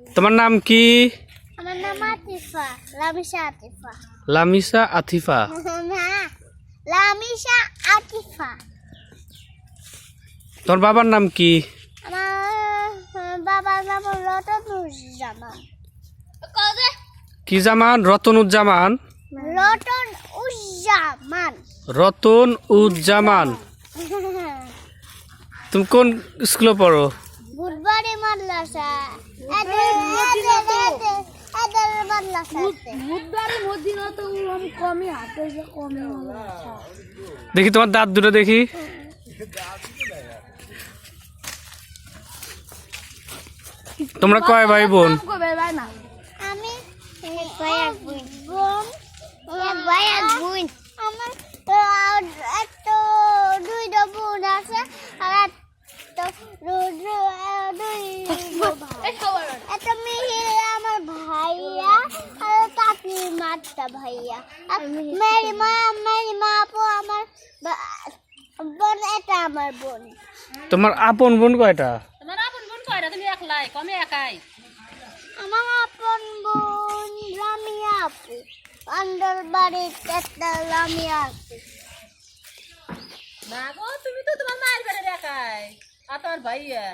তোমার নাম কি? আমার নাম আতিফা লামিশা আতিফা। লামিসা আথিফা না লামিশা আতিফা। তোর বাবার নাম কি? আমার বাবার নাম রতনুজ্জামান। কি জামান? রতনুজ্জামান। রতন উজ্জামান রতন উজ্জামান তুমি কোন স্কুলে পড়ো? বুধবারে মাদ্রাসা। দেখি তোমার দাঁত দুটো দেখি। তোমরা কয় ভাই বোন? আমি এক ভাই এক বোন। আছে আর দুই একটা মেয়ে আমার ভাইয়া আর ভাইয়া। মেরি মা মেরি মা আপু আমার বোন এটা আমার বোন। তোমার আপন বোন কয়টা? তোমার আপন বোন কয়টা? তুমি একলাই কমে একাই। আমার আপন বোন আপু। আন্ডার একটা লামিয়া আপু না গো তুমি তো তোমার মায়ের বেড়ে একাই আর তোমার ভাইয়া।